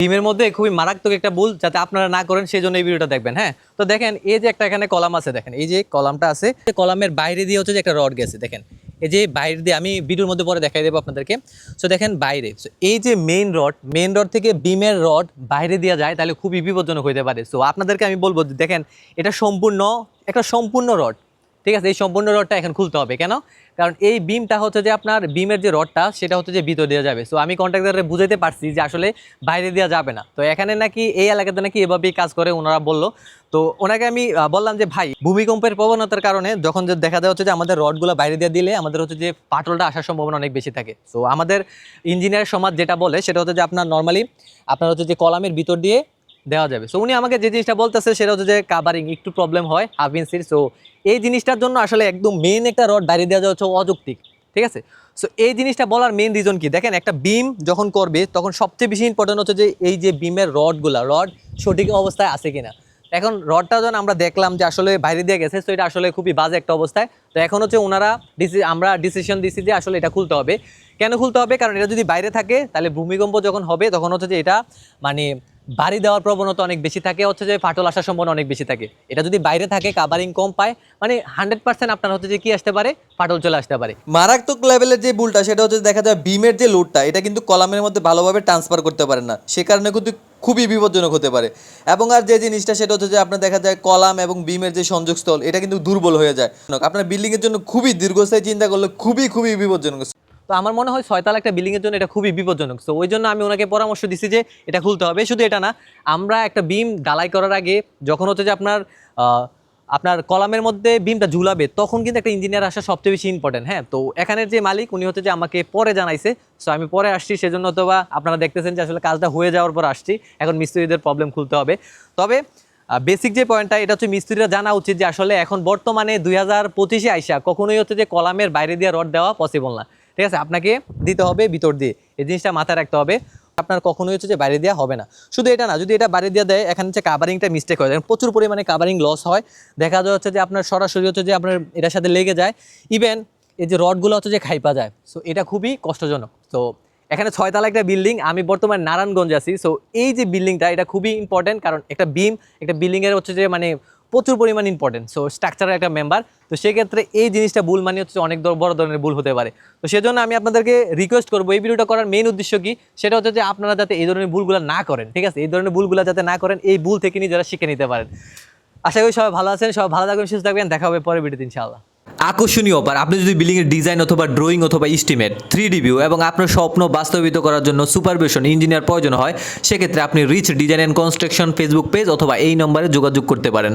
টিমের মধ্যে খুবই মারাত্মক একটা ভুল যাতে আপনারা না করেন সেই জন্য এই ভিডিওটা দেখবেন হ্যাঁ? তো দেখেন, এই যে একটা এখানে কলাম আছে, দেখেন, এই যে কলামটা আছে কলামের বাইরে দিয়ে হচ্ছে যে একটা রড গেছে, দেখেন। এই যে বাইরে দিয়ে, আমি ভিডিওর মধ্যে পরে দেখাই দেবো আপনাদেরকে। সো দেখেন বাইরে সো এই যে মেইন রড মেইন রড থেকে বিমের রড বাইরে দেওয়া যায়, তাহলে খুবই বিপজ্জনক হতে পারে। সো আপনাদেরকে আমি বলব, দেখেন, এটা সম্পূর্ণ, একটা সম্পূর্ণ রড ঠিক আছে, এই সম্পূর্ণ রডটা এখন খুলতে হবে। কেন? কারণ এই বিমটা হচ্ছে যে আপনার বিমের যে রডটা, সেটা হচ্ছে যে ভিতর দেওয়া যাবে। সো আমি কন্ট্রাক্টরে বুঝাইতে পারছি যে আসলে বাইরে দেওয়া যাবে না। তো এখানে নাকি এই এলাকাতে নাকি এভাবেই কাজ করে ওনারা বলল। তো ওনাকে আমি বললাম যে, ভাই, ভূমিকম্পের প্রবণতার কারণে যখন যে দেখা যাচ্ছে যে আমাদের রডগুলো বাইরে দিয়ে দিলে আমাদের হচ্ছে যে পাটলটা আসার সম্ভাবনা অনেক বেশি থাকে। সো আমাদের ইঞ্জিনিয়ার সমাজ যেটা বলে, সেটা হচ্ছে যে আপনার নর্মালি আপনার হচ্ছে যে কলামের ভিতর দিয়ে দেওয়া যাবে। সো উনি আমাকে যে জিনিসটা বলতেছে, সেটা হচ্ছে যে কাভারিং একটু প্রবলেম হয় হাফ ইঞ্চির সো এই জিনিসটার জন্য আসলে একদম মেন একটা রড বাইরে দেওয়া যাওয়া হচ্ছে অযৌক্তিক, ঠিক আছে? সো এই জিনিসটা বলার মেন রিজন কি? দেখেন, একটা বিম যখন করবে, তখন সবচেয়ে বেশি ইম্পর্টেন্ট হচ্ছে যে এই যে বিমের রডগুলা রড সঠিক অবস্থায় আছে কিনা। এখন রডটা যখন আমরা দেখলাম যে আসলে বাইরে দিয়ে গেছে তো এটা আসলে খুবই বাজে একটা অবস্থায়। তো এখন হচ্ছে ওনারা ডিসি আমরা ডিসিশন দিছি যে আসলে এটা খুলতে হবে। কেন খুলতে হবে? কারণ এটা যদি বাইরে থাকে, তাহলে ভূমিকম্প যখন হবে, তখন হচ্ছে যে এটা মানে বাড়ি দেওয়ার প্রবণতা অনেক বেশি থাকে, হচ্ছে যে ফাটল আসার সম্ভাবনা অনেক বেশি থাকে। এটা যদি বাইরে থাকে কাভারিং কম পায় মানে হান্ড্রেড পার্সেন্ট আপনার হচ্ছে যে কি আসতে পারে? ফাটল চলে আসতে পারে। মারাত্মক লেভেলের যে ভুলটা, সেটা হচ্ছে দেখা যায় বিমের যে লোডটা এটা কিন্তু কলামের মধ্যে ভালোভাবে ট্রান্সফার করতে পারে না। সে কারণে কিন্তু খুবই বিপজ্জনক হতে পারে। এবং আর যে জিনিসটা, সেটা হচ্ছে যে আপনার দেখা যায় কলাম এবং বিমের যে সংযোগস্থল, এটা কিন্তু দুর্বল হয়ে যায়। আপনার বিল্ডিংয়ের জন্য খুবই দীর্ঘস্থায়ী চিন্তা করলে খুবই খুবই বিপজ্জনক। তো আমার মনে হয় ছয়তলা একটা বিল্ডিংয়ের জন্য এটা খুবই বিপজ্জনক। তো ওই জন্য আমি ওনাকে পরামর্শ দিছি যে এটা খুলতে হবে। শুধু এটা না, আমরা একটা বিম ডালাই করার আগে যখন হচ্ছে যে আপনার আপনার কলামের মধ্যে বিমটা ঝুলাবে, তখন কিন্তু একটা ইঞ্জিনিয়ার আসা সবচেয়ে বেশি ইম্পর্টেন্ট হ্যাঁ? তো এখানের যে মালিক, উনি হচ্ছে যে আমাকে পরে জানাইছে। সো আমি পরে আসছি, সেজন্য তো বা আপনারা দেখতেছেন যে আসলে কাজটা হয়ে যাওয়ার পর আসছি। এখন মিস্ত্রিদের প্রবলেম খুলতে হবে। তবে বেসিক যে পয়েন্টটা এটা হচ্ছে মিস্ত্রিরা জানা উচিত যে আসলে এখন বর্তমানে দুই হাজার পঁচিশে আইসা কখনোই হচ্ছে যে কলামের বাইরে দিয়ে রড দেওয়া পসিবল না। ঠিক আছে? আপনাকে দিতে হবে ভিতর দিয়ে। এই জিনিসটা মাথায় রাখতে হবে। আপনার কখনোই হচ্ছে যে বাইরে দেওয়া হবে না। শুধু এটা না, যদি এটা বাইরে দেওয়া দেয়, এখানে হচ্ছে কাভারিংটা মিস্টেক হয়ে যায়। প্রচুর পরিমাণে কাভারিং লস হয়। দেখা যায় হচ্ছে যে আপনার সরাসরি হচ্ছে যে আপনার এটার সাথে লেগে যায়। ইভেন এই যে রডগুলো হচ্ছে যে খাইপা যায়। সো এটা খুবই কষ্টজনক। তো এখানে ছয়তলা একটা বিল্ডিং আমি বর্তমানে নারায়ণগঞ্জে আছি। সো এই যে বিল্ডিংটা এটা খুবই ইম্পর্টেন্ট কারণ একটা বিম একটা বিল্ডিংয়ের হচ্ছে যে মানে প্রচুর পরিমাণ ইম্পর্টেন্ট সো স্ট্রাকচারের একটা মেম্বার তো সেক্ষেত্রে এই জিনিসটা ভুল মানে হচ্ছে অনেক বড় ধরনের ভুল হতে পারে। তো সেজন্য আমি আপনাদেরকে রিকোয়েস্ট করব, এই ভিডিওটা করার মেন উদ্দেশ্য কি? সেটা হচ্ছে যে আপনারা যাতে এই ধরনের ভুলগুলো না করেন, ঠিক আছে? এই ধরনের ভুলগুলো যাতে না করেন, এই ভুল থেকে নিজেরা শিখে নিতে পারেন। আশা করি সবাই ভালো আছেন, সবাই ভালো থাকবেন, সুস্থ থাকবেন। দেখা হবে পরের ভিডিওতে ইনশাআল্লাহ। আকর্ষণীয় অফার আপনি যদি বিল্ডিং এর ডিজাইন অথবা ড্রয়িং অথবা ইস্টিমেট থ্রি ভিউ এবং আপনার স্বপ্ন বাস্তবিত করার জন্য সুপারভিশন ইঞ্জিনিয়ার প্রয়োজন হয়, সেক্ষেত্রে আপনি reach design and construction Facebook page অথবা এই নম্বরে যোগাযোগ করতে পারেন।